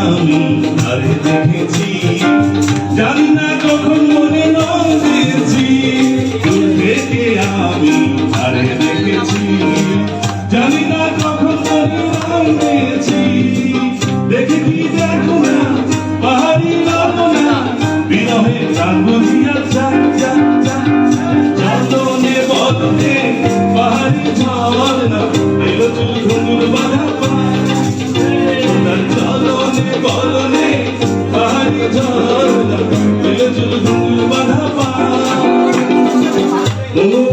আমি আরে দেখেছি, জানি না কখন মনে নজেছি আমি আরে দেখেছি, জানি না কখন মনে 너무